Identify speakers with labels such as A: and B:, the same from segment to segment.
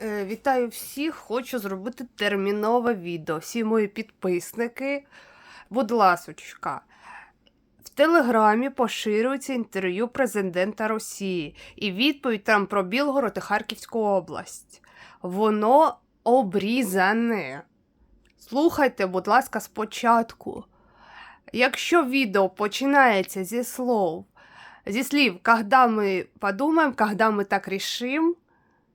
A: Е, Вітаю всіх! Хочу зробити термінове відео. Всі мої підписники. Будь ласочка. В Телеграмі поширюється інтерв'ю президента Росії і відповідь там про Білгород і Харківську область. Воно обрізане. Слухайте, будь ласка, спочатку. Якщо відео починається зі слов, зі слів, когда ми подумаємо, когда ми так рішим,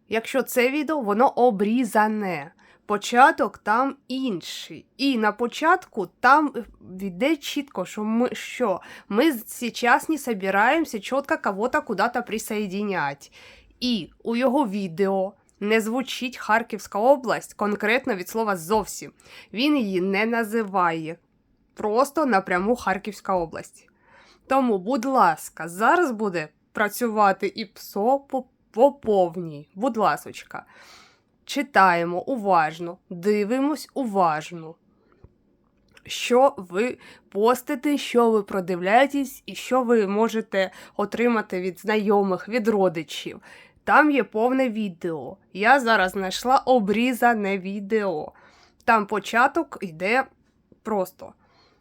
A: Якщо це відео, воно обрізане. Початок там інший. І на початку там йде чітко, що ми що ми зараз не собираємося чітко кого-то куди-то присоединять. І у його відео не звучить Харківська область конкретно від слова зовсім. Він її не називає. Просто напряму Харківська область. Тому, будь ласка, зараз буде працювати і ПСО по по повній. Будь ласочка, читаємо уважно, дивимось уважно. Що ви постите, що ви продивляєтесь, і що ви можете отримати від знайомих, від родичів. Там є повне відео. Я зараз знайшла обрізане відео. Там початок йде просто.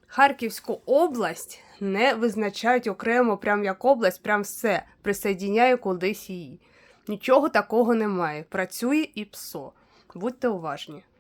A: Харківську область не визначають окремо, прям як область, прям все. Присоединяє кудись її. Нічого такого немає. Працює і ПСО. Будьте уважні.